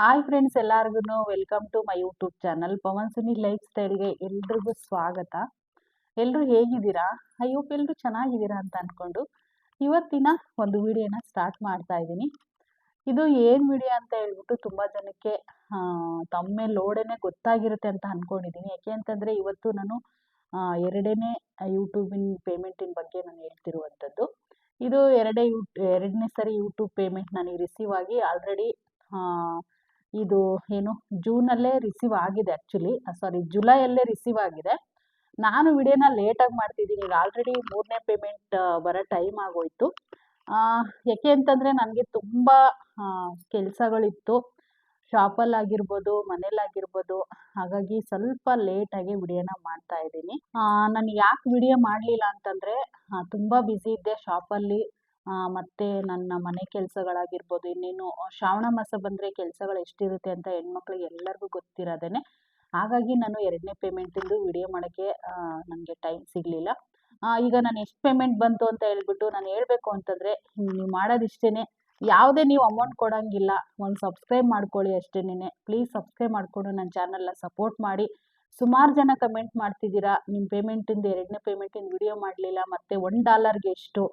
Hi friends ಎಲ್ಲರಿಗೂ welcome to my YouTube channel Pavan Suni life ಸ್ಟೈಲ್ಗೆ ಎಲ್ರಿಗೂ ಸ್ವಾಗತ. ಎಲ್ಲರೂ ಹೇಗಿದ್ದೀರಾ? ಐ ಹೋಪ್ ಎಲ್ಲರೂ ಚೆನ್ನಾಗಿದ್ದೀರಾ ಅಂತ ಅಂದ್ಕೊಂಡು ಇವತ್ತಿನ ಒಂದು ವಿಡಿಯೋನ ಸ್ಟಾರ್ಟ್ ಮಾಡ್ತಾ ಇದ್ದೀನಿ. ಇದು ಏನು ವಿಡಿಯೋ ಅಂತ ಹೇಳ್ಬಿಟ್ಟು ತುಂಬ ಜನಕ್ಕೆ ತಮ್ಮ ಲೋಡೇನೆ ಗೊತ್ತಾಗಿರುತ್ತೆ ಅಂತ ಅಂದ್ಕೊಂಡಿದ್ದೀನಿ ಯಾಕೆ ಅಂತಂದರೆ ಇವತ್ತು ನಾನು ಎರಡನೇ ಯೂಟ್ಯೂಬಿನ ಪೇಮೆಂಟಿನ ಬಗ್ಗೆ ನಾನು ಹೇಳ್ತಿರುವಂಥದ್ದು. ಇದು ಎರಡೇ ಯೂ, ಎರಡನೇ ಸರಿ ಯೂಟ್ಯೂಬ್ ಪೇಮೆಂಟ್ ನನಗೆ ರಿಸೀವ್ ಆಗಿ ಆಲ್ರೆಡಿ ಇದು ಏನು, ಜೂನಲ್ಲೇ ರಿಸೀವ್ ಆಗಿದೆ ಆ್ಯಕ್ಚುಲಿ ಸಾರಿ ಜುಲೈಯಲ್ಲೇ ರಿಸೀವ್ ಆಗಿದೆ. ನಾನು ವಿಡಿಯೋನ ಲೇಟಾಗಿ ಮಾಡ್ತಿದ್ದೀನಿ. ಈಗ ಆಲ್ರೆಡಿ ಮೂರನೇ ಪೇಮೆಂಟ್ ಬರೋ ಟೈಮ್ ಆಗೋಯ್ತು. ಯಾಕೆ ಅಂತಂದರೆ ನನಗೆ ತುಂಬ ಕೆಲಸಗಳಿತ್ತು. ಶಾಪಲ್ಲಿ ಆಗಿರ್ಬೋದು ಮನೇಲಾಗಿರ್ಬೋದು ಹಾಗಾಗಿ ಸ್ವಲ್ಪ ಲೇಟಾಗಿ ವಿಡಿಯೋನ ಮಾಡ್ತಾ ಇದ್ದೀನಿ. ನಾನು ಯಾಕೆ ವಿಡಿಯೋ ಮಾಡಲಿಲ್ಲ ಅಂತಂದರೆ ತುಂಬ ಬ್ಯುಸಿ ಇದ್ದೆ ಶಾಪಲ್ಲಿ ಮತ್ತೆ ನನ್ನ ಮನೆ ಕೆಲಸಗಳಾಗಿರ್ಬೋದು, ಇನ್ನೇನು ಶ್ರಾವಣ ಮಾಸ ಬಂದರೆ ಕೆಲಸಗಳು ಎಷ್ಟಿರುತ್ತೆ ಅಂತ ಹೆಣ್ಮಕ್ಳಿಗೆ ಎಲ್ಲರಿಗೂ ಗೊತ್ತಿರೋದೇನೆ. ಹಾಗಾಗಿ ನಾನು ಎರಡನೇ ಪೇಮೆಂಟಿಂದು ವಿಡಿಯೋ ಮಾಡೋಕ್ಕೆ ನನಗೆ ಟೈಮ್ ಸಿಗಲಿಲ್ಲ. ಈಗ ನಾನು ಎಷ್ಟು ಪೇಮೆಂಟ್ ಬಂತು ಅಂತ ಹೇಳ್ಬಿಟ್ಟು ನಾನು ಹೇಳಬೇಕು ಅಂತಂದರೆ ನೀವು ಮಾಡೋದಿಷ್ಟೇ ಯಾವುದೇ ನೀವು ಅಮೌಂಟ್ ಕೊಡೋಂಗಿಲ್ಲ, ಒಂದು ಸಬ್ಸ್ಕ್ರೈಬ್ ಮಾಡ್ಕೊಳ್ಳಿ ಅಷ್ಟೇನೆ ಪ್ಲೀಸ್ ಸಬ್ಸ್ಕ್ರೈಬ್ ಮಾಡಿಕೊಂಡು ನನ್ನ ಚಾನಲ್ನ ಸಪೋರ್ಟ್ ಮಾಡಿ. ಸುಮಾರು ಜನ ಕಮೆಂಟ್ ಮಾಡ್ತಿದ್ದೀರಾ, ನಿಮ್ಮ ಪೇಮೆಂಟಿಂದ ಎರಡನೇ ಪೇಮೆಂಟಿಂದ ವಿಡಿಯೋ ಮಾಡಲಿಲ್ಲ, ಮತ್ತು ಒನ್ ಡಾಲರ್ಗೆ ಎಷ್ಟು?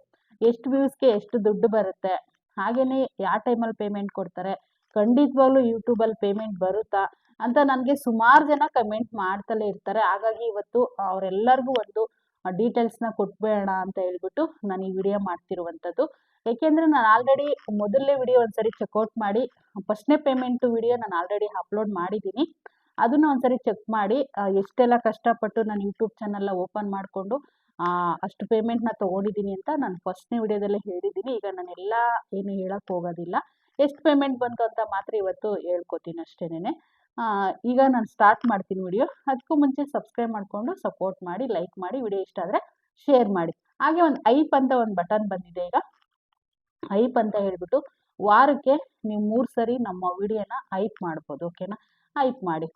ಎಷ್ಟು ವ್ಯೂಸ್ಗೆ ಎಷ್ಟು ದುಡ್ಡು ಬರುತ್ತೆ? ಹಾಗೆಯೇ ಯಾವ ಟೈಮಲ್ಲಿ ಪೇಮೆಂಟ್ ಕೊಡ್ತಾರೆ? ಖಂಡಿತವಾಗ್ಲೂ ಯೂಟ್ಯೂಬಲ್ಲಿ ಪೇಮೆಂಟ್ ಬರುತ್ತಾ? ಅಂತ ನನಗೆ ಸುಮಾರು ಜನ ಕಮೆಂಟ್ ಮಾಡ್ತಲೇ ಇರ್ತಾರೆ. ಹಾಗಾಗಿ ಇವತ್ತು ಅವರೆಲ್ಲರಿಗೂ ಒಂದು ಡೀಟೇಲ್ಸ್ನ ಕೊಟ್ಬೇಡ ಅಂತ ಹೇಳ್ಬಿಟ್ಟು ನಾನು ಈ ವಿಡಿಯೋ ಮಾಡ್ತಿರುವಂಥದ್ದು. ಏಕೆಂದರೆ ನಾನು ಆಲ್ರೆಡಿ ಮೊದಲನೇ ವಿಡಿಯೋ ಒಂದ್ಸರಿ ಚೆಕ್ಔಟ್ ಮಾಡಿ ಫಸ್ಟ್ನೇ ಪೇಮೆಂಟು ವಿಡಿಯೋ ನಾನು ಆಲ್ರೆಡಿ ಅಪ್ಲೋಡ್ ಮಾಡಿದ್ದೀನಿ. ಅದನ್ನು ಒಂದ್ಸರಿ ಚೆಕ್ ಮಾಡಿ ಎಷ್ಟೆಲ್ಲ ಕಷ್ಟಪಟ್ಟು ನಾನು ಯೂಟ್ಯೂಬ್ ಚಾನಲ್ನ ಓಪನ್ ಮಾಡಿಕೊಂಡು ಅಷ್ಟು ಪೇಮೆಂಟ್ನ ತೊಗೊಂಡಿದ್ದೀನಿ ಅಂತ ನಾನು ಫಸ್ಟ್ನೇ ವಿಡಿಯೋದಲ್ಲೇ ಹೇಳಿದ್ದೀನಿ. ಈಗ ನಾನೆಲ್ಲ ಏನು ಹೇಳಕ್ಕೆ ಹೋಗೋದಿಲ್ಲ. ಎಷ್ಟು ಪೇಮೆಂಟ್ ಬಂತು ಅಂತ ಮಾತ್ರ ಇವತ್ತು ಹೇಳ್ಕೊತೀನಿ ಅಷ್ಟೇನೆ ಈಗ ನಾನು ಸ್ಟಾರ್ಟ್ ಮಾಡ್ತೀನಿ ವಿಡಿಯೋ. ಅದಕ್ಕೂ ಮುಂಚೆ ಸಬ್ಸ್ಕ್ರೈಬ್ ಮಾಡಿಕೊಂಡು ಸಪೋರ್ಟ್ ಮಾಡಿ ಲೈಕ್ ಮಾಡಿ, ವಿಡಿಯೋ ಇಷ್ಟ ಆದರೆ ಶೇರ್ ಮಾಡಿ. ಹಾಗೆ ಒಂದು ಐಪ್ ಅಂತ ಒಂದು ಬಟನ್ ಬಂದಿದೆ ಈಗ. ಐಪ್ ಅಂತ ಹೇಳ್ಬಿಟ್ಟು ವಾರಕ್ಕೆ ನೀವು ಮೂರು ಸರಿ ನಮ್ಮ ವಿಡಿಯೋನ ಐಪ್ ಮಾಡ್ಬೋದು ಓಕೆನಾ ಐಪ್ ಮಾಡಿ.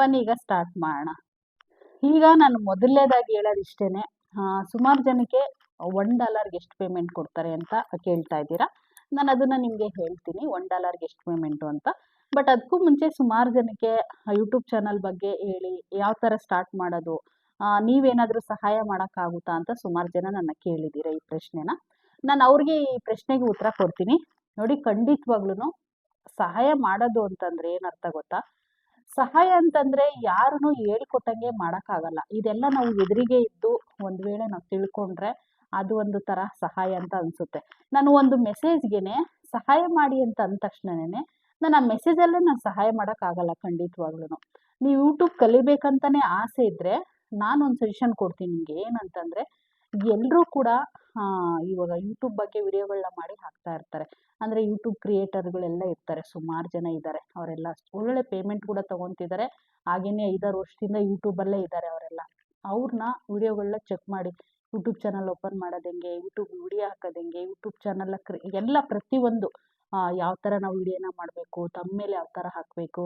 ಬನ್ನಿ ಈಗ ಸ್ಟಾರ್ಟ್ ಮಾಡೋಣ. ಈಗ ನಾನು ಮೊದಲನೇದಾಗಿ ಹೇಳೋದು ಇಷ್ಟೇ ಸುಮಾರು ಜನಕ್ಕೆ ಒನ್ ಡಾಲರ್ಗೆ ಎಷ್ಟು ಪೇಮೆಂಟ್ ಕೊಡ್ತಾರೆ ಅಂತ ಕೇಳ್ತಾ ಇದ್ದೀರಾ. ನಾನು ಅದನ್ನು ನಿಮಗೆ ಹೇಳ್ತೀನಿ ಒನ್ ಡಾಲರ್ಗೆ ಎಷ್ಟು ಪೇಮೆಂಟು ಅಂತ. ಬಟ್ ಅದಕ್ಕೂ ಮುಂಚೆ ಸುಮಾರು ಜನಕ್ಕೆ ಯೂಟ್ಯೂಬ್ ಚಾನಲ್ ಬಗ್ಗೆ ಹೇಳಿ, ಯಾವ ಥರ ಸ್ಟಾರ್ಟ್ ಮಾಡೋದು ನೀವೇನಾದರೂ ಸಹಾಯ ಮಾಡೋಕ್ಕಾಗುತ್ತಾ ಅಂತ ಸುಮಾರು ಜನ ನನ್ನ ಕೇಳಿದ್ದೀರ ಈ ಪ್ರಶ್ನೆನ. ನಾನು ಅವ್ರಿಗೆ ಈ ಪ್ರಶ್ನೆಗೆ ಉತ್ತರ ಕೊಡ್ತೀನಿ. ನೋಡಿ ಖಂಡಿತವಾಗ್ಲೂ ಸಹಾಯ ಮಾಡೋದು ಅಂತಂದ್ರೆ ಏನರ್ಥ ಗೊತ್ತಾ? ಸಹಾಯ ಅಂತಂದ್ರೆ ಯಾರನ್ನು ಹೇಳ್ಕೊಟ್ಟಂಗೆ ಮಾಡೋಕ್ಕಾಗಲ್ಲ. ಇದೆಲ್ಲ ನಾವು ಎದುರಿಗೆ ಇದ್ದು ಒಂದು ವೇಳೆ ನಾವು ತಿಳ್ಕೊಂಡ್ರೆ ಅದು ಒಂದು ಥರ ಸಹಾಯ ಅಂತ ಅನಿಸುತ್ತೆ. ನಾನು ಒಂದು ಮೆಸೇಜ್ಗೆ ಸಹಾಯ ಮಾಡಿ ಅಂತ ಅಂದ ತಕ್ಷಣನೇ ನಾನು ಆ ಮೆಸೇಜಲ್ಲೇ ನಾನು ಸಹಾಯ ಮಾಡೋಕ್ಕಾಗಲ್ಲ ಖಂಡಿತವಾಗ್ಲೂ ನೀವು ಯೂಟ್ಯೂಬ್ ಕಲಿಬೇಕಂತಾನೆ ಆಸೆ ಇದ್ದರೆ ನಾನು ಒಂದು ಸಜೆಷನ್ ಕೊಡ್ತೀನಿ ನಿಮಗೆ ಏನಂತಂದರೆ ಎಲ್ಲರೂ ಕೂಡ ಇವಾಗ ಯೂಟ್ಯೂಬ್ ಬಗ್ಗೆ ವಿಡಿಯೋಗಳನ್ನ ಮಾಡಿ ಹಾಕ್ತಾ ಇರ್ತಾರೆ. ಅಂದರೆ ಯೂಟ್ಯೂಬ್ ಕ್ರಿಯೇಟರ್ಗಳೆಲ್ಲ ಇರ್ತಾರೆ ಸುಮಾರು ಜನ ಇದ್ದಾರೆ ಅವರೆಲ್ಲ. ಒಳ್ಳೊಳ್ಳೆ ಪೇಮೆಂಟ್ ಕೂಡ ತೊಗೊತಿದ್ದಾರೆ ಹಾಗೆಯೇ ಐದಾರು ವರ್ಷದಿಂದ ಯೂಟ್ಯೂಬಲ್ಲೇ ಇದ್ದಾರೆ ಅವರೆಲ್ಲ. ಅವ್ರನ್ನ ವಿಡಿಯೋಗಳನ್ನ ಚೆಕ್ ಮಾಡಿ ಯೂಟ್ಯೂಬ್ ಚಾನಲ್ ಓಪನ್ ಮಾಡೋದು ಹೆಂಗೆ ಯೂಟ್ಯೂಬ್ ವಿಡಿಯೋ ಹಾಕೋದು ಹೆಂಗೆ ಯೂಟ್ಯೂಬ್ ಚಾನಲ್ನ ಕ್ರಿ ಎಲ್ಲ ಪ್ರತಿಯೊಂದು ಯಾವ ಥರ ನಾವು ವಿಡಿಯೋನ ಮಾಡಬೇಕು ತಮ್ಮ ಮೇಲೆ ಯಾವ ಥರ ಹಾಕಬೇಕು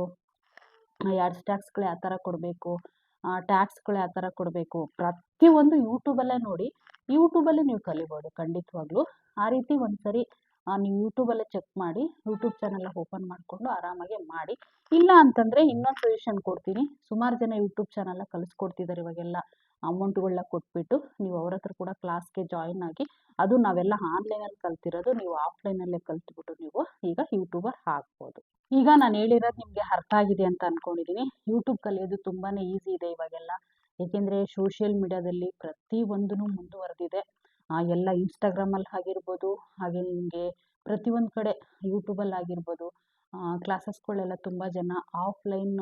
ಯಾಡ್ ಟ್ಯಾಕ್ಸ್ಗಳು ಯಾವ ಥರ ಕೊಡಬೇಕು ಟ್ಯಾಕ್ಸ್ಗಳು ಯಾವ ಥರ ಕೊಡಬೇಕು ಪ್ರತಿಯೊಂದು ಯೂಟ್ಯೂಬಲ್ಲೇ ನೋಡಿ ಯೂಟ್ಯೂಬಲ್ಲೇ ನೀವು ಕಲಿಬೋದು ಖಂಡಿತವಾಗ್ಲೂ. ಆ ರೀತಿ ಒಂದ್ಸರಿ ಆ, ನೀವು ಯೂಟ್ಯೂಬಲ್ಲೇ ಚೆಕ್ ಮಾಡಿ ಯೂಟ್ಯೂಬ್ ಚಾನೆಲ್ ಓಪನ್ ಮಾಡಿಕೊಂಡು ಆರಾಮಾಗಿ ಮಾಡಿ. ಇಲ್ಲ ಅಂತಂದರೆ ಇನ್ನೊಂದು ಸಜೆಷನ್ ಕೊಡ್ತೀನಿ. ಸುಮಾರು ಜನ ಯೂಟ್ಯೂಬ್ ಚಾನೆಲ್ನ ಕಲಿಸ್ಕೊಡ್ತಿದ್ದಾರೆ ಇವಾಗೆಲ್ಲ ಅಮೌಂಟ್ಗಳನ್ನ ಕೊಟ್ಬಿಟ್ಟು, ನೀವು ಅವ್ರ ಹತ್ರ ಕೂಡ ಕ್ಲಾಸ್ಗೆ ಜಾಯಿನ್ ಆಗಿ, ಅದು ನಾವೆಲ್ಲ ಆನ್ಲೈನಲ್ಲಿ ಕಲ್ತಿರೋದು, ನೀವು ಆಫ್ಲೈನಲ್ಲೇ ಕಲ್ತ್ಬಿಟ್ಟು ನೀವು ಈಗ ಯೂಟ್ಯೂಬರ್ ಆಗ್ಬೋದು ಈಗ ನಾನು ಹೇಳಿರೋದು ನಿಮಗೆ ಅರ್ಥ ಆಗಿದೆ ಅಂತ ಅಂದ್ಕೊಂಡಿದ್ದೀನಿ ಯೂಟ್ಯೂಬ್ ಕಲಿಯೋದು ತುಂಬಾ ಈಸಿ ಇದೆ ಇವಾಗೆಲ್ಲ. ಏಕೆಂದರೆ ಸೋಷಿಯಲ್ ಪ್ರತಿ ಪ್ರತಿಯೊಂದೂ ಮುಂದುವರೆದಿದೆ. ಎಲ್ಲ ಇನ್ಸ್ಟಾಗ್ರಾಮಲ್ಲಿ ಆಗಿರ್ಬೋದು, ಹಾಗೆ ನಿಮಗೆ ಪ್ರತಿಯೊಂದು ಕಡೆ ಯೂಟ್ಯೂಬಲ್ಲಿ ಆಗಿರ್ಬೋದು ಕ್ಲಾಸಸ್ಗಳೆಲ್ಲ ತುಂಬ ಜನ ಆಫ್ಲೈನ್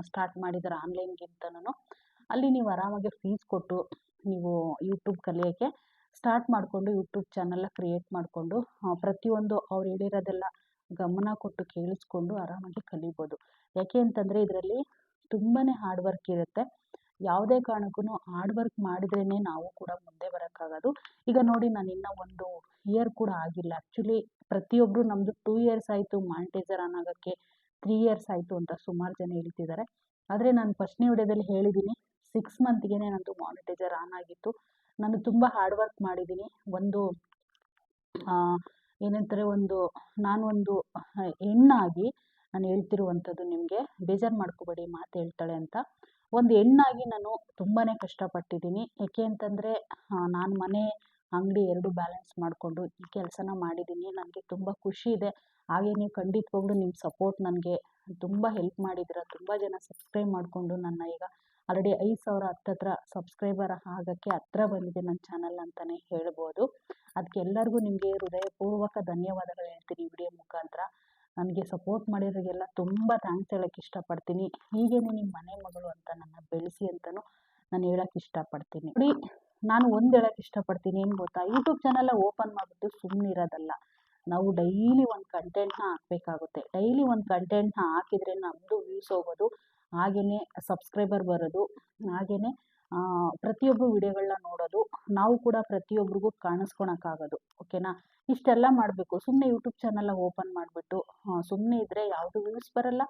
ಸ್ಟಾರ್ಟ್ ಮಾಡಿದ್ದಾರೆ ಆನ್ಲೈನ್ಗಿಂತನೂ ಅಲ್ಲಿ ನೀವು ಆರಾಮಾಗಿ ಫೀಸ್ ಕೊಟ್ಟು ನೀವು ಯೂಟ್ಯೂಬ್ ಕಲಿಯೋಕ್ಕೆ ಸ್ಟಾರ್ಟ್ ಮಾಡಿಕೊಂಡು ಯೂಟ್ಯೂಬ್ ಚಾನಲ್ನ ಕ್ರಿಯೇಟ್ ಮಾಡಿಕೊಂಡು ಪ್ರತಿಯೊಂದು ಅವ್ರು ಹೇಳಿರೋದೆಲ್ಲ ಗಮನ ಕೊಟ್ಟು ಕೇಳಿಸ್ಕೊಂಡು ಆರಾಮಾಗಿ ಕಲಿಬೋದು. ಯಾಕೆ ಅಂತಂದರೆ ಇದರಲ್ಲಿ ತುಂಬಾ ಹಾರ್ಡ್ ವರ್ಕ್ ಇರುತ್ತೆ. ಯಾವುದೇ ಕಾರಣಕ್ಕೂ ಹಾರ್ಡ್ ವರ್ಕ್ ಮಾಡಿದ್ರೇ ನಾವು ಕೂಡ ಮುಂದೆ ಬರೋಕ್ಕಾಗೋದು. ಈಗ ನೋಡಿ ನಾನು ಇನ್ನೂ ಒಂದು ಇಯರ್ ಕೂಡ ಆಗಿಲ್ಲ. ಆ್ಯಕ್ಚುಲಿ ಪ್ರತಿಯೊಬ್ಬರು ನಮ್ಮದು ಟೂ ಇಯರ್ಸ್ ಆಯಿತು ಮಾನಿಟೈಸರ್ ಆನ್ ಆಗೋಕ್ಕೆ ತ್ರೀ ಇಯರ್ಸ್ ಆಯಿತು ಅಂತ ಸುಮಾರು ಜನ ಹೇಳ್ತಿದ್ದಾರೆ ಆದರೆ ನಾನು ಫಸ್ಟ್ನೇ ವಿಡಿಯೋದಲ್ಲಿ ಹೇಳಿದ್ದೀನಿ ಸಿಕ್ಸ್ ಮಂತ್ಗೆ ನನ್ನದು ಮಾನಿಟೈಸರ್ ಆನ್ ಆಗಿತ್ತು. ನಾನು ತುಂಬ ಹಾರ್ಡ್ ವರ್ಕ್ ಮಾಡಿದ್ದೀನಿ ಒಂದು ಏನಂತಾರೆ ಒಂದು, ನಾನು ಒಂದು ಹೆಣ್ಣಾಗಿ ನಾನು ಹೇಳ್ತಿರುವಂಥದ್ದು ನಿಮಗೆ, ಬೇಜಾರು ಮಾಡ್ಕೋಬೇಡಿ ಮಾತು ಹೇಳ್ತಾಳೆ ಅಂತ. ಒಂದು ಹೆಣ್ಣಾಗಿ ನಾನು ತುಂಬಾ ಕಷ್ಟಪಟ್ಟಿದ್ದೀನಿ. ಏಕೆ ಅಂತಂದರೆ ನಾನು ಮನೆ ಅಂಗಡಿ ಎರಡು ಬ್ಯಾಲೆನ್ಸ್ ಮಾಡಿಕೊಂಡು ಈ ಕೆಲಸನ ಮಾಡಿದ್ದೀನಿ. ನನಗೆ ತುಂಬ ಖುಷಿ ಇದೆ. ಹಾಗೆ ನೀವು ಖಂಡಿತವಾಗ್ಲೂ ನಿಮ್ಮ ಸಪೋರ್ಟ್ ನನಗೆ ತುಂಬ ಹೆಲ್ಪ್ ಮಾಡಿದ್ದೀರ. ತುಂಬ ಜನ ಸಬ್ಸ್ಕ್ರೈಬ್ ಮಾಡಿಕೊಂಡು ನನ್ನ ಈಗ ಆಲ್ರೆಡಿ ಐದು ಸಾವಿರ ಹತ್ತತ್ರ ಸಬ್ಸ್ಕ್ರೈಬರ್ ಆಗೋಕ್ಕೆ ಹತ್ರ ಬಂದಿದೆ ನನ್ನ ಚಾನಲ್ ಅಂತಲೇ ಹೇಳ್ಬೋದು. ಅದಕ್ಕೆ ಎಲ್ಲರಿಗೂ ನಿಮಗೆ ಹೃದಯಪೂರ್ವಕ ಧನ್ಯವಾದಗಳು ಹೇಳ್ತೀನಿ ವಿಡಿಯೋ ಮುಖಾಂತರ. ನನಗೆ ಸಪೋರ್ಟ್ ಮಾಡಿರೋರಿಗೆಲ್ಲ ತುಂಬ ಥ್ಯಾಂಕ್ಸ್ ಹೇಳೋಕ್ಕೆ ಇಷ್ಟಪಡ್ತೀನಿ. ಹೀಗೇ ನಿಮ್ಮ ಮನೆ ಮಗಳು ಅಂತ ನನ್ನ ಬೆಳೆಸಿ ಅಂತಲೂ ನಾನು ಹೇಳೋಕ್ಕೆ ಇಷ್ಟಪಡ್ತೀನಿ. ನೋಡಿ, ನಾನು ಒಂದು ಹೇಳೋಕ್ಕೆ ಇಷ್ಟಪಡ್ತೀನಿ ಏನು ಗೊತ್ತಾ? ಯೂಟ್ಯೂಬ್ ಚಾನಲ್ ಓಪನ್ ಮಾಡಿಬಿಟ್ಟು ಸುಮ್ಮನೆ ಇರೋದಲ್ಲ. ನಾವು ಡೈಲಿ ಒಂದು ಕಂಟೆಂಟ್ನ ಹಾಕಬೇಕಾಗುತ್ತೆ. ಡೈಲಿ ಒಂದು ಕಂಟೆಂಟ್ನ ಹಾಕಿದರೆ ನಮ್ಮದು ವ್ಯೂಸ್ ಹೋಗೋದು ಹಾಗೆಯೇ ಸಬ್ಸ್ಕ್ರೈಬರ್ ಬರೋದು ಹಾಗೆಯೇ ಪ್ರತಿಯೊಬ್ಬರು ವಿಡಿಯೋಗಳನ್ನ ನೋಡೋದು, ನಾವು ಕೂಡ ಪ್ರತಿಯೊಬ್ಬರಿಗೂ ಕಾಣಿಸ್ಕೊಳಕ್ಕಾಗೋದು ಓಕೆನಾ? ಇಷ್ಟೆಲ್ಲ ಮಾಡಬೇಕು. ಸುಮ್ಮನೆ ಯೂಟ್ಯೂಬ್ ಚಾನಲ್ನ ಓಪನ್ ಮಾಡಿಬಿಟ್ಟು ಸುಮ್ಮನೆ ಇದ್ದರೆ ಯಾವುದು ವ್ಯೂಸ್ ಬರಲ್ಲ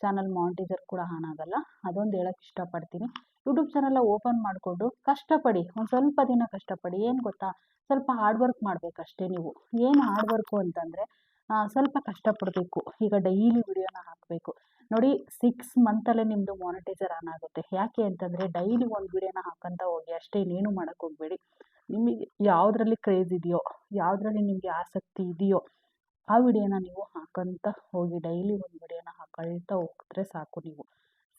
ಚಾನಲ್ ಮಾನಿಟೈಸರ್ ಕೂಡ ಆನ್ ಆಗಲ್ಲ ಅದೊಂದು ಹೇಳೋಕ್ಕೆ ಇಷ್ಟಪಡ್ತೀನಿ. ಯೂಟ್ಯೂಬ್ ಚಾನಲ್ನ ಓಪನ್ ಮಾಡಿಕೊಂಡು ಕಷ್ಟಪಡಿ, ಒಂದು ಸ್ವಲ್ಪ ದಿನ ಕಷ್ಟಪಡಿ, ಏನು ಗೊತ್ತಾ? ಸ್ವಲ್ಪ ಹಾರ್ಡ್ ವರ್ಕ್ ಮಾಡಬೇಕಷ್ಟೇ ನೀವು. ಏನು ಹಾರ್ಡ್ ವರ್ಕು ಅಂತಂದರೆ ಸ್ವಲ್ಪ ಕಷ್ಟಪಡಬೇಕು. ಈಗ ಡೈಲಿ ವಿಡಿಯೋನ ಹಾಕಬೇಕು. ನೋಡಿ ಸಿಕ್ಸ್ ಮಂತಲ್ಲೇ ನಿಮ್ಮದು ಮಾನಿಟೈಸರ್ ಆನ್ ಆಗುತ್ತೆ. ಯಾಕೆ ಅಂತಂದರೆ ಡೈಲಿ ಒಂದು ವಿಡಿಯೋನ ಹಾಕಂತ ಹೋಗಿ ಅಷ್ಟೇ ಇನ್ನೇನು ಮಾಡೋಕ್ಕೆ ಹೋಗಬೇಡಿ. ನಿಮಗೆ ಯಾವುದ್ರಲ್ಲಿ ಕ್ರೇಜ್ ಇದೆಯೋ, ಯಾವುದರಲ್ಲಿ ನಿಮಗೆ ಆಸಕ್ತಿ ಇದೆಯೋ, ಆ ವಿಡಿಯೋನ ನೀವು ಹಾಕಂತ ಹೋಗಿ ಡೈಲಿ ಒಂದು ವಿಡಿಯೋನ ಹಾಕೊಳ್ತಾ ಹೋಗಿದ್ರೆ ಸಾಕು ನೀವು.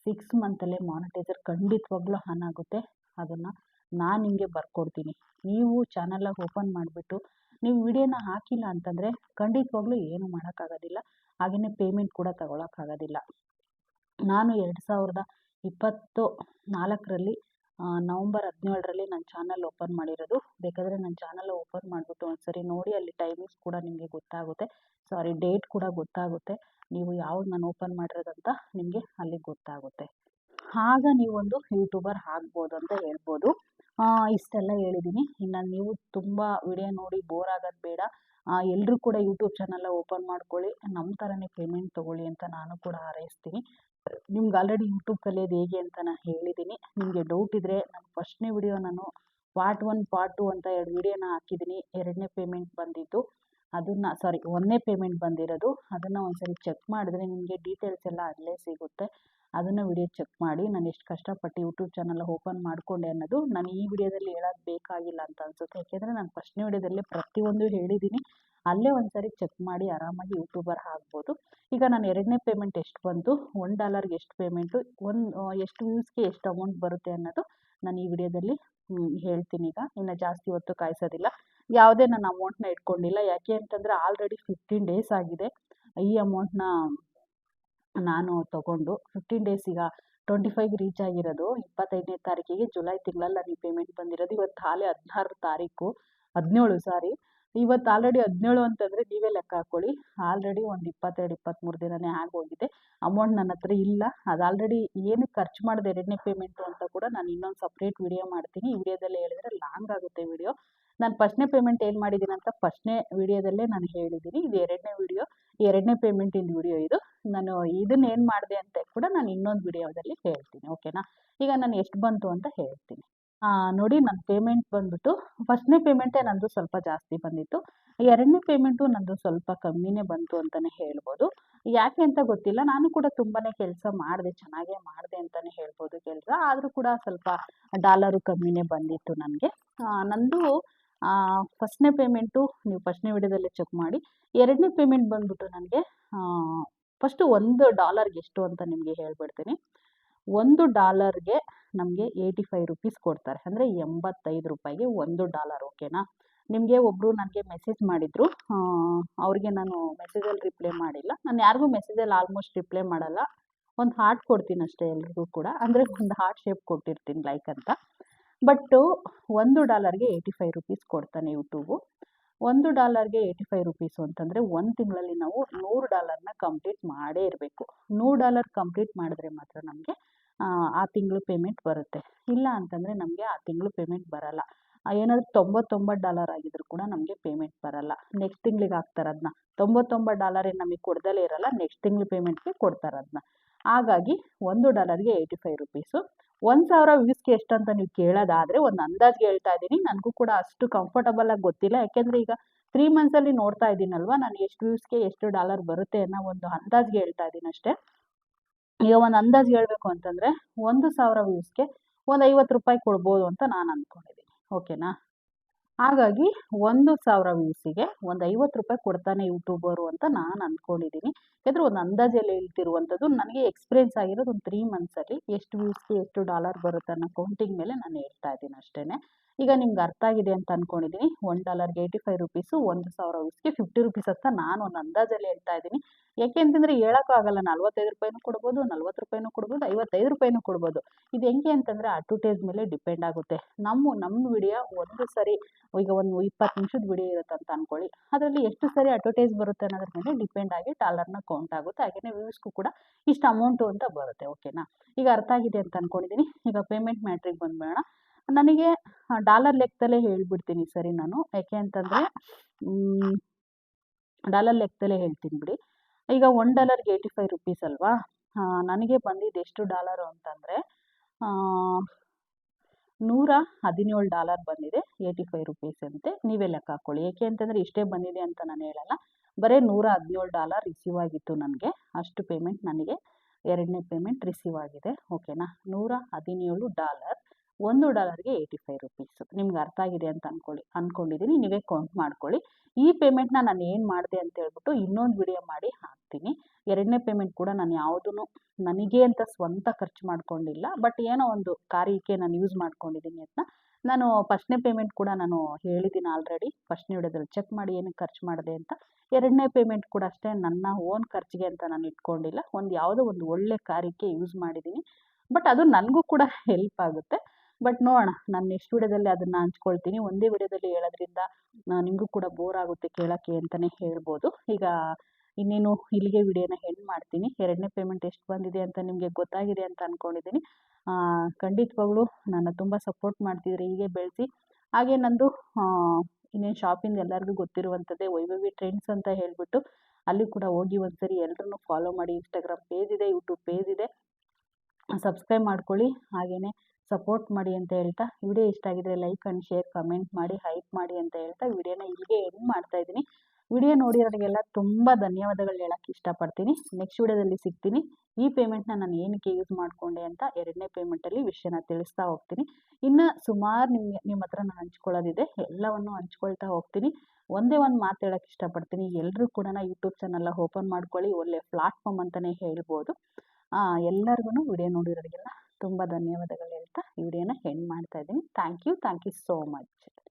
ಸಿಕ್ಸ್ ಮಂತಲ್ಲೇ ಮಾನಿಟೈಸರ್ ಖಂಡಿತವಾಗ್ಲೂ ಆನ್ ಆಗುತ್ತೆ. ಅದನ್ನು ನಾನು ನಿಮಗೆ ಬರ್ಕೊಡ್ತೀನಿ. ನೀವು ಚಾನಲಾಗಿ ಓಪನ್ ಮಾಡಿಬಿಟ್ಟು, ನೀವು ವಿಡಿಯೋನ ಹಾಕಿಲ್ಲ ಅಂತಂದರೆ ಖಂಡಿತವಾಗ್ಲೂ ಏನು ಮಾಡೋಕ್ಕಾಗೋದಿಲ್ಲ ಹಾಗೆಯೇ ಪೇಮೆಂಟ್ ಕೂಡ ತಗೊಳಕ್ಕಾಗೋದಿಲ್ಲ ನಾನು ಎರಡು ಸಾವಿರದ ಇಪ್ಪತ್ತು ನಾಲ್ಕರಲ್ಲಿ ನವಂಬರ್ ಹದಿನೇಳರಲ್ಲಿ ನನ್ನ ಚಾನಲ್ ಓಪನ್ ಮಾಡಿರೋದು. ಬೇಕಾದರೆ ನನ್ನ ಚಾನಲ್ ಓಪನ್ ಮಾಡಿಬಿಟ್ಟು ಒಂದ್ಸರಿ ನೋಡಿ, ಅಲ್ಲಿ ಟೈಮಿಂಗ್ಸ್ ಕೂಡ ನಿಮಗೆ ಗೊತ್ತಾಗುತ್ತೆ. ಸಾರಿ ಡೇಟ್ ಕೂಡ ಗೊತ್ತಾಗುತ್ತೆ. ನೀವು ಯಾವಾಗ ನಾನು ಓಪನ್ ಮಾಡಿರೋದಂತ ನಿಮಗೆ ಅಲ್ಲಿ ಗೊತ್ತಾಗುತ್ತೆ. ಆಗ ನೀವೊಂದು ಯೂಟ್ಯೂಬರ್ ಆಗ್ಬೋದು ಅಂತ ಹೇಳ್ಬೋದು. ಇಷ್ಟೆಲ್ಲ ಹೇಳಿದ್ದೀನಿ. ಇನ್ನು ನೀವು ತುಂಬ ವಿಡಿಯೋ ನೋಡಿ ಬೋರ್ ಆಗೋದು ಬೇಡ. ಎಲ್ಲರೂ ಕೂಡ ಯೂಟ್ಯೂಬ್ ಚಾನಲ್ನ ಓಪನ್ ಮಾಡ್ಕೊಳ್ಳಿ. ನಮ್ಮ ಥರನೇ ಪೇಮೆಂಟ್ ತೊಗೊಳ್ಳಿ ಅಂತ ನಾನು ಕೂಡ ಹಾರೈಸ್ತೀನಿ. ನಿಮ್ಗೆ ಆಲ್ರೆಡಿ ಯೂಟ್ಯೂಬ್ ಕಲಿಯೋದು ಹೇಗೆ ಅಂತ ನಾನು ಹೇಳಿದ್ದೀನಿ ನಿಮಗೆ ಡೌಟ್ ಇದ್ದರೆ ನಾನು ಫಸ್ಟ್ನೇ ವಿಡಿಯೋ ನಾನು ಪಾರ್ಟ್ ಒನ್ ಪಾರ್ಟ್ ಟು ಅಂತ ಎರಡು ವಿಡಿಯೋನ ಹಾಕಿದ್ದೀನಿ ಎರಡನೇ ಪೇಮೆಂಟ್ ಬಂದಿದ್ದು. ಅದನ್ನು ಸಾರಿ ಒಂದನೇ ಪೇಮೆಂಟ್ ಬಂದಿರೋದು. ಅದನ್ನು ಒಂದ್ಸರಿ ಚೆಕ್ ಮಾಡಿದ್ರೆ ನಿಮಗೆ ಡೀಟೇಲ್ಸ್ ಎಲ್ಲ ಅಲ್ಲೇ ಸಿಗುತ್ತೆ. ಅದನ್ನು ವಿಡಿಯೋ ಚೆಕ್ ಮಾಡಿ ನಾನು ಎಷ್ಟು ಕಷ್ಟಪಟ್ಟು ಯೂಟ್ಯೂಬ್ ಚಾನಲ್ ಓಪನ್ ಮಾಡಿಕೊಂಡೆ ಅನ್ನೋದು ನಾನು ಈ ವಿಡಿಯೋದಲ್ಲಿ ಹೇಳೋದು ಬೇಕಾಗಿಲ್ಲ ಅಂತ ಅನಿಸುತ್ತೆ. ಯಾಕೆಂದರೆ ನಾನು ಫಸ್ಟ್ನೇ ವಿಡಿಯೋದಲ್ಲೇ ಪ್ರತಿಯೊಂದು ಹೇಳಿದ್ದೀನಿ ಅಲ್ಲೇ ಒಂದ್ಸರಿ ಚೆಕ್ ಮಾಡಿ ಆರಾಮಾಗಿ ಯೂಟ್ಯೂಬರ್ ಆಗ್ಬೋದು. ಈಗ ನಾನು ಎರಡನೇ ಪೇಮೆಂಟ್ ಎಷ್ಟು ಬಂತು? ಒನ್ ಡಾಲರ್ಗೆ ಎಷ್ಟು ಪೇಮೆಂಟು ಒಂದು ಎಷ್ಟು ವ್ಯೂಸ್ಗೆ ಎಷ್ಟು ಅಮೌಂಟ್ ಬರುತ್ತೆ ಅನ್ನೋದು ನಾನು ಈ ವಿಡಿಯೋದಲ್ಲಿ ಹೇಳ್ತೀನಿ ಈಗ. ಇನ್ನು ಜಾಸ್ತಿ ಹೊತ್ತು ಕಾಯಿಸೋದಿಲ್ಲ. ಯಾವುದೇ ನಾನು ಅಮೌಂಟ್ನ ಇಟ್ಕೊಂಡಿಲ್ಲ. ಯಾಕೆ ಅಂತಂದರೆ ಆಲ್ರೆಡಿ ಫಿಫ್ಟೀನ್ ಡೇಸ್ ಆಗಿದೆ. ಈ ಅಮೌಂಟ್ನ ನಾನು ತಗೊಂಡು ಫಿಫ್ಟೀನ್ ಡೇಸ್ ಈಗ ಟ್ವೆಂಟಿ ಫೈವ್ಗೆ ರೀಚ್ ಆಗಿರೋದು ಇಪ್ಪತ್ತೈದನೇ ತಾರೀಕಿಗೆ ಜುಲೈ ತಿಂಗಳಲ್ಲಿ ನನಗೆ ಪೇಮೆಂಟ್ ಬಂದಿರೋದು. ಇವತ್ತು ಹಾಲೆ ಹದಿನಾರು ತಾರೀಕು, ಹದಿನೇಳು ಸಾರಿ ಇವತ್ತು ಆಲ್ರೆಡಿ ಹದಿನೇಳು ಅಂತಂದರೆ ನೀವೇ ಲೆಕ್ಕ ಹಾಕ್ಕೊಳ್ಳಿ ಆಲ್ರೆಡಿ ಒಂದು ಇಪ್ಪತ್ತೆರಡು, ಇಪ್ಪತ್ತ್ಮೂರು ದಿನನೇ ಆಗೋಗಿದೆ. ಅಮೌಂಟ್ ನನ್ನ ಹತ್ರ ಇಲ್ಲ. ಅದು ಆಲ್ರೆಡಿ ಏನು ಖರ್ಚು ಮಾಡಿದೆ ಎರಡನೇ ಪೇಮೆಂಟು ಅಂತ ಕೂಡ ನಾನು ಇನ್ನೊಂದು ಸಪ್ರೇಟ್ ವಿಡಿಯೋ ಮಾಡ್ತೀನಿ. ಈ ವಿಡಿಯೋದಲ್ಲಿ ಹೇಳಿದರೆ ಲಾಂಗ್ ಆಗುತ್ತೆ ವಿಡಿಯೋ ನಾನು ಫಸ್ಟ್ನೇ ಪೇಮೆಂಟ್ ಏನು ಮಾಡಿದ್ದೀನಿ ಅಂತ ಫಸ್ಟ್ನೇ ವಿಡಿಯೋದಲ್ಲೇ ನಾನು ಹೇಳಿದ್ದೀನಿ. ಇದು ಎರಡನೇ ವಿಡಿಯೋ ಎರಡನೇ ಪೇಮೆಂಟಿಂದು ವಿಡಿಯೋ ಇದು. ನಾನು ಇದನ್ನ ಏನು ಮಾಡಿದೆ ಅಂತ ಕೂಡ ನಾನು ಇನ್ನೊಂದು ವಿಡಿಯೋದಲ್ಲಿ ಹೇಳ್ತೀನಿ ಓಕೆನಾ ಈಗ ನಾನು ಎಷ್ಟು ಬಂತು ಅಂತ ಹೇಳ್ತೀನಿ. ನೋಡಿ ನನ್ನ ಪೇಮೆಂಟ್ ಬಂದ್ಬಿಟ್ಟು ಫಸ್ಟ್ನೇ ಪೇಮೆಂಟೇ ನಂದು ಸ್ವಲ್ಪ ಜಾಸ್ತಿ ಬಂದಿತ್ತು. ಎರಡನೇ ಪೇಮೆಂಟು ನಂದು ಸ್ವಲ್ಪ ಕಮ್ಮಿನೇ ಬಂತು ಅಂತಲೇ ಹೇಳ್ಬೋದು. ಯಾಕೆ ಅಂತ ಗೊತ್ತಿಲ್ಲ, ನಾನು ಕೂಡ ತುಂಬಾ ಕೆಲಸ ಮಾಡಿದೆ, ಚೆನ್ನಾಗೇ ಮಾಡಿದೆ ಅಂತಲೇ ಹೇಳ್ಬೋದು ಕೆಲಸ. ಆದರೂ ಕೂಡ ಸ್ವಲ್ಪ ಡಾಲರು ಕಮ್ಮಿನೇ ಬಂದಿತ್ತು ನನಗೆ. ನಂದು ಫಸ್ಟ್ನೇ ಪೇಮೆಂಟು ನೀವು ಫಸ್ಟ್ನೇ ವಿಡಿಯೋದಲ್ಲೇ ಚೆಕ್ ಮಾಡಿ. ಎರಡನೇ ಪೇಮೆಂಟ್ ಬಂದುಬಿಟ್ಟು ನನಗೆ ಫಸ್ಟು ಒಂದು ಡಾಲರ್ಗೆ ಎಷ್ಟು ಅಂತ ನಿಮಗೆ ಹೇಳ್ಬಿಡ್ತೀನಿ. ಒಂದು ಡಾಲರ್ಗೆ ನಮಗೆ ಏಯ್ಟಿ ಫೈವ್ ರುಪೀಸ್ ಕೊಡ್ತಾರೆ. ಅಂದರೆ ಎಂಬತ್ತೈದು ರೂಪಾಯಿಗೆ ಒಂದು ಡಾಲರ್ ಓಕೆನಾ ನಿಮಗೆ ಒಬ್ಬರು ನನಗೆ ಮೆಸೇಜ್ ಮಾಡಿದರು. ಅವ್ರಿಗೆ ನಾನು ಮೆಸೇಜಲ್ಲಿ ರಿಪ್ಲೈ ಮಾಡಿಲ್ಲ. ನಾನು ಯಾರಿಗೂ ಮೆಸೇಜಲ್ಲಿ ಆಲ್ಮೋಸ್ಟ್ ರಿಪ್ಲೈ ಮಾಡಲ್ಲ. ಒಂದು ಹಾರ್ಟ್ ಕೊಡ್ತೀನಿ ಅಷ್ಟೇ ಎಲ್ರಿಗೂ ಕೂಡ. ಅಂದರೆ ಒಂದು ಹಾರ್ಟ್ ಶೇಪ್ ಕೊಟ್ಟಿರ್ತೀನಿ ಲೈಕ್ ಅಂತ. ಬಟ್ಟು ಒಂದು ಡಾಲರ್ಗೆ ಏಯ್ಟಿ ಫೈವ್ ರುಪೀಸ್ ಕೊಡ್ತಾನೆ ಯೂಟ್ಯೂಬು ಒಂದು ಡಾಲರ್ಗೆ ಏಯ್ಟಿ ಫೈವ್ ರುಪೀಸು ಅಂತಂದರೆ ಒಂದು ತಿಂಗಳಲ್ಲಿ ನಾವು ನೂರು ಡಾಲರ್ನ ಕಂಪ್ಲೀಟ್ ಮಾಡೇ ಇರಬೇಕು. ನೂರು ಡಾಲರ್ ಕಂಪ್ಲೀಟ್ ಮಾಡಿದ್ರೆ ಮಾತ್ರ ನಮಗೆ, ಆ ತಿಂಗಳು ಪೇಮೆಂಟ್ ಬರುತ್ತೆ. ಇಲ್ಲ ಅಂತಂದರೆ ನಮಗೆ ಆ ತಿಂಗಳು ಪೇಮೆಂಟ್ ಬರಲ್ಲ. ಏನಾದರೂ ತೊಂಬತ್ತೊಂಬತ್ತು ಡಾಲರ್ ಆಗಿದ್ರು ಕೂಡ ನಮಗೆ ಪೇಮೆಂಟ್ ಬರಲ್ಲ. ನೆಕ್ಸ್ಟ್ ತಿಂಗ್ಳಿಗೆ ಹಾಕ್ತಾರೆ ಅದನ್ನ ತೊಂಬತ್ತೊಂಬತ್ತು ಡಾಲರ್ ಏನು ನಮಗೆ ಕೊಡ್ದಲೇ ಇರಲ್ಲ ನೆಕ್ಸ್ಟ್ ತಿಂಗಳು ಪೇಮೆಂಟ್ಗೆ ಕೊಡ್ತಾರೆ ಅದನ್ನ ಹಾಗಾಗಿ ಒಂದು ಡಾಲರ್ಗೆ ಏಯ್ಟಿ ಫೈವ್ ರುಪೀಸು ಒಂದು ಸಾವಿರ ವ್ಯೂಸ್ಗೆ ಎಷ್ಟು ಅಂತ ನೀವು ಕೇಳೋದಾದರೆ ಒಂದು ಅಂದಾಜ್ಗೆ ಹೇಳ್ತಾ ಇದ್ದೀನಿ. ನನಗೂ ಕೂಡ ಅಷ್ಟು ಕಂಫರ್ಟಬಲ್ ಆಗಿ ಗೊತ್ತಿಲ್ಲ. ಯಾಕೆಂದರೆ ಈಗ ತ್ರೀ ಮಂತ್ಸಲ್ಲಿ ನೋಡ್ತಾ ಇದ್ದೀನಲ್ವಾ? ನಾನು ಎಷ್ಟು ವ್ಯೂಸ್ಗೆ ಎಷ್ಟು ಡಾಲರ್ ಬರುತ್ತೆ ಅನ್ನೋ ಒಂದು ಅಂದಾಜಿಗೆ ಹೇಳ್ತಾ ಇದ್ದೀನಿ ಅಷ್ಟೇ. ಈಗ ಒಂದು ಅಂದಾಜು ಹೇಳಬೇಕು ಅಂತಂದರೆ, ಒಂದು ಸಾವಿರ ವ್ಯೂಸ್ಗೆ ಒಂದು ಐವತ್ತು ರೂಪಾಯಿ ಕೊಡ್ಬೋದು ಅಂತ ನಾನು ಅಂದ್ಕೊಂಡಿದ್ದೀನಿ ಓಕೆನಾ ಹಾಗಾಗಿ ಒಂದು ಸಾವಿರ ವ್ಯೂಸಿಗೆ ಒಂದು ಐವತ್ತು ರೂಪಾಯಿ ಕೊಡ್ತಾನೆ ಯೂಟ್ಯೂಬರು ಅಂತ ನಾನು ಅಂದ್ಕೊಂಡಿದ್ದೀನಿ ಯಾಕಂದರೆ ಒಂದು ಅಂದಾಜಲ್ಲಿ ಹೇಳ್ತಿರುವಂಥದ್ದು ನನಗೆ ಎಕ್ಸ್ಪೀರಿಯನ್ಸ್ ಆಗಿರೋದು ಒಂದು ತ್ರೀ ಮಂತ್ಸಲ್ಲಿ ಎಷ್ಟು ವ್ಯೂಸ್ಗೆ ಎಷ್ಟು ಡಾಲರ್ ಬರುತ್ತೆ ಅನ್ನೋ ಕೌಂಟಿಂಗ್ ಮೇಲೆ ನಾನು ಹೇಳ್ತಾ ಇದ್ದೀನಿ ಅಷ್ಟೇ ಈಗ ನಿಮ್ಗೆ ಅರ್ಥ ಆಗಿದೆ ಅಂತ ಅನ್ಕೊಂಡಿದ್ದೀನಿ ಒನ್ ಡಾಲರ್ಗೆ ಏಯ್ಟಿ ಫೈವ್ ರುಪೀಸು ಒಂದು ಸಾವಿರ ವ್ಯೂಸ್ಗೆ ಫಿಫ್ಟಿ ರುಪೀಸ್ ಅಂತ ನಾನು ಒಂದು ಅಂದಾಜಲ್ಲಿ ಹೇಳ್ತಾ ಇದ್ದೀನಿ. ಯಾಕೆ ಅಂತಂದರೆ ಹೇಳೋಕ್ಕಾಗಲ್ಲ ನಲ್ವತ್ತೈದು ರೂಪಾಯಿನೂ ಕೊಡ್ಬೋದು, ನಲ್ವತ್ತು ರೂಪಾಯಿನೂ ಕೊಡ್ಬೋದು, ಐವತ್ತೈದು ರೂಪಾಯಿನೂ ಕೊಡ್ಬೋದು. ಇದು ಹೆಂಗೆ ಅಂತಂದರೆ ಅಡ್ವರ್ಟೈಸ್ ಮೇಲೆ ಡಿಪೆಂಡ್ ಆಗುತ್ತೆ. ನಮ್ಮ ನಮ್ಮ ವಿಡಿಯೋ ಒಂದು ಸರಿ, ಈಗ ಒಂದು ಇಪ್ಪತ್ತು ನಿಮಿಷದ ವಿಡಿಯೋ ಇರುತ್ತೆ ಅಂತ ಅಂದ್ಕೊಳ್ಳಿ ಅದರಲ್ಲಿ ಎಷ್ಟು ಸರಿ ಅಡ್ವರ್ಟೈಸ್ ಬರುತ್ತೆ ಅನ್ನೋದ್ರ ಮೇಲೆ ಡಿಪೆಂಡ್ ಆಗಿ ಟಾಲರ್ನ ಕೌಂಟ್ ಆಗುತ್ತೆ. ಹಾಗೆಯೇ ವ್ಯೂಸ್ಗೂ ಕೂಡ ಇಷ್ಟು ಅಮೌಂಟು ಅಂತ ಬರುತ್ತೆ ಓಕೆನಾ ಈಗ ಅರ್ಥ ಆಗಿದೆ ಅಂತ ಅಂದ್ಕೊಂಡಿದ್ದೀನಿ ಈಗ ಪೇಮೆಂಟ್ ಮ್ಯಾಟ್ರಿಗೆ ಬಂದ್ಬೇಡ ನನಗೆ ಡಾಲರ್ ಲೆಕ್ಕದಲ್ಲೇ ಹೇಳ್ಬಿಡ್ತೀನಿ ಸರಿ ನಾನು. ಯಾಕೆ ಅಂತಂದರೆ ಡಾಲರ್ ಲೆಕ್ಕದಲ್ಲೇ ಹೇಳ್ತೀನಿ ಬಿಡಿ. ಈಗ ಒನ್ ಡಾಲರ್ಗೆ ಏಯ್ಟಿ ಫೈವ್ ರುಪೀಸ್ ಅಲ್ವಾ? ನನಗೆ ಬಂದಿದ್ದು ಎಷ್ಟು ಡಾಲರು ಅಂತಂದರೆ ನೂರ ಹದಿನೇಳು ಡಾಲರ್ ಬಂದಿದೆ ಏಯ್ಟಿ ಫೈವ್ ರುಪೀಸ್ ಅಂತೆ. ನೀವೇ ಲೆಕ್ಕ ಹಾಕ್ಕೊಳ್ಳಿ ಏಕೆ ಅಂತಂದರೆ ಇಷ್ಟೇ ಬಂದಿದೆ ಅಂತ ನಾನು ಹೇಳಲ್ಲ. ಬರೀ ನೂರ ಹದಿನೇಳು ಡಾಲರ್ ರಿಸೀವ್ ಆಗಿತ್ತು ನನಗೆ. ಅಷ್ಟು ಪೇಮೆಂಟ್ ನನಗೆ ಎರಡನೇ ಪೇಮೆಂಟ್ ರಿಸೀವ್ ಆಗಿದೆ. ಓಕೆನಾ? ನೂರ ಹದಿನೇಳು ಡಾಲರ್. ಒಂದು ಡಾಲರ್ಗೆ ಏಯ್ಟಿ ಫೈವ್ ರುಪೀಸ್ ನಿಮ್ಗೆ ಅರ್ಥ ಆಗಿದೆ ಅಂತ ಅಂದ್ಕೊಳ್ಳಿ ಅಂದ್ಕೊಂಡಿದ್ದೀನಿ ನೀವೇ ಕೌಂಟ್ ಮಾಡ್ಕೊಳ್ಳಿ. ಈ ಪೇಮೆಂಟ್ನ ನಾನು ಏನು ಮಾಡಿದೆ ಅಂತ ಹೇಳ್ಬಿಟ್ಟು ಇನ್ನೊಂದು ವಿಡಿಯೋ ಮಾಡಿ ಹಾಕ್ತೀನಿ. ಎರಡನೇ ಪೇಮೆಂಟ್ ಕೂಡ ನಾನು ಯಾವುದೂ ನನಗೆ ಅಂತ ಸ್ವಂತ ಖರ್ಚು ಮಾಡ್ಕೊಂಡಿಲ್ಲ ಬಟ್ ಏನೋ ಒಂದು ಕಾರ್ಯಕ್ಕೆ ನಾನು ಯೂಸ್ ಮಾಡ್ಕೊಂಡಿದ್ದೀನಿ ಅಂತ. ನಾನು ಫಸ್ಟ್ನೇ ಪೇಮೆಂಟ್ ಕೂಡ ನಾನು ಹೇಳಿದ್ದೀನಿ ಆಲ್ರೆಡಿ ಫಸ್ಟ್ನೇ ವಿಡಿಯೋದಲ್ಲಿ ಚೆಕ್ ಮಾಡಿ ಏನು ಖರ್ಚು ಮಾಡಿದೆ ಅಂತ. ಎರಡನೇ ಪೇಮೆಂಟ್ ಕೂಡ ಅಷ್ಟೇ ನನ್ನ ಓನ್ ಖರ್ಚಿಗೆ ಅಂತ ನಾನು ಇಟ್ಕೊಂಡಿಲ್ಲ. ಒಂದು ಯಾವುದೋ ಒಂದು ಒಳ್ಳೆ ಕಾರ್ಯಕ್ಕೆ ಯೂಸ್ ಮಾಡಿದ್ದೀನಿ ಬಟ್ ಅದು ನನಗೂ ಕೂಡ ಹೆಲ್ಪ್ ಆಗುತ್ತೆ. ಬಟ್ ನೋಡೋಣ, ನಾನು ನೆಕ್ಸ್ಟ್ ವಿಡಿಯೋದಲ್ಲಿ ಅದನ್ನು ಹಂಚ್ಕೊಳ್ತೀನಿ. ಒಂದೇ ವಿಡಿಯೋದಲ್ಲಿ ಹೇಳೋದ್ರಿಂದ ನಿಮಗೂ ಕೂಡ ಬೋರ್ ಆಗುತ್ತೆ ಕೇಳೋಕ್ಕೆ ಅಂತಲೇ ಹೇಳ್ಬೋದು. ಈಗ ಇನ್ನೇನು ಇಲ್ಲಿಗೆ ವಿಡಿಯೋನ ಎಂಡ್ ಮಾಡ್ತೀನಿ. ಎರಡನೇ ಪೇಮೆಂಟ್ ಎಷ್ಟು ಬಂದಿದೆ ಅಂತ ನಿಮಗೆ ಗೊತ್ತಾಗಿದೆ ಅಂತ ಅಂದ್ಕೊಂಡಿದ್ದೀನಿ ಖಂಡಿತವಾಗ್ಲೂ ನನ್ನ ತುಂಬ ಸಪೋರ್ಟ್ ಮಾಡ್ತಿದ್ರೆ, ಹೀಗೆ ಬೆಳೆಸಿ. ಹಾಗೆ ನಂದು ಇನ್ನೇನು ಶಾಪಿಂದ ಎಲ್ಲರಿಗೂ ಗೊತ್ತಿರುವಂಥದ್ದೇ ವೈಭವಿ ಟ್ರೆಂಡ್ಸ್ ಅಂತ ಹೇಳಿಬಿಟ್ಟು, ಅಲ್ಲಿ ಕೂಡ ಹೋಗಿ ಒಂದ್ಸರಿ ಎಲ್ಲರೂ ಫಾಲೋ ಮಾಡಿ. ಇನ್ಸ್ಟಾಗ್ರಾಮ್ ಪೇಜ್ ಇದೆ ಯೂಟ್ಯೂಬ್ ಪೇಜ್ ಇದೆ. ಸಬ್ಸ್ಕ್ರೈಬ್ ಮಾಡ್ಕೊಳ್ಳಿ. ಹಾಗೆಯೇ ಸಪೋರ್ಟ್ ಮಾಡಿ ಅಂತ ಹೇಳ್ತಾ ವಿಡಿಯೋ ಇಷ್ಟ ಆಗಿದ್ರೆ ಲೈಕ್ ಆ್ಯಂಡ್ ಶೇರ್ ಕಮೆಂಟ್ ಮಾಡಿ ಹೈಪ್ ಮಾಡಿ ಅಂತ ಹೇಳ್ತಾ ವಿಡಿಯೋನ ಇಲ್ಲಿಗೆ ಎಂಡ್ ಮಾಡ್ತಾ ಇದ್ದೀನಿ. ವಿಡಿಯೋ ನೋಡಿರೋರಿಗೆಲ್ಲ ತುಂಬ ಧನ್ಯವಾದಗಳು ಹೇಳಕ್ಕೆ ಇಷ್ಟಪಡ್ತೀನಿ. ನೆಕ್ಸ್ಟ್ ವಿಡಿಯೋದಲ್ಲಿ ಸಿಗ್ತೀನಿ. ಈ ಪೇಮೆಂಟ್ನ ನಾನು ಏನಕ್ಕೆ ಯೂಸ್ ಮಾಡಿಕೊಂಡೆ ಅಂತ ಎರಡನೇ ಪೇಮೆಂಟಲ್ಲಿ ವಿಷಯನ ತಿಳಿಸ್ತಾ ಹೋಗ್ತೀನಿ. ಇನ್ನು ಸುಮಾರು ನಿಮಗೆ ನಿಮ್ಮ ಹತ್ರ ನಾನು ಹಂಚ್ಕೊಳ್ಳೋದಿದೆ. ಎಲ್ಲವನ್ನು ಹಂಚ್ಕೊಳ್ತಾ ಹೋಗ್ತೀನಿ. ಒಂದೇ ಒಂದು ಮಾತು ಹೇಳೋಕ್ಕೆ ಇಷ್ಟಪಡ್ತೀನಿ. ಎಲ್ಲರೂ ಕೂಡ ಯೂಟ್ಯೂಬ್ ಚಾನಲ್ನ ಓಪನ್ ಮಾಡ್ಕೊಳ್ಳಿ. ಒಳ್ಳೆ ಪ್ಲಾಟ್ಫಾರ್ಮ್ ಅಂತಲೇ ಹೇಳ್ಬೋದು. ಎಲ್ಲರಿಗೂ ವಿಡಿಯೋ ನೋಡಿರೋರಿಗೆಲ್ಲ ತುಂಬ ಧನ್ಯವಾದಗಳು ಹೇಳ್ತಾ ಈ ವಿಡಿಯೋನ ಎಂಡ್ ಮಾಡ್ತಾ ಇದ್ದೀನಿ. Thank you thank you so much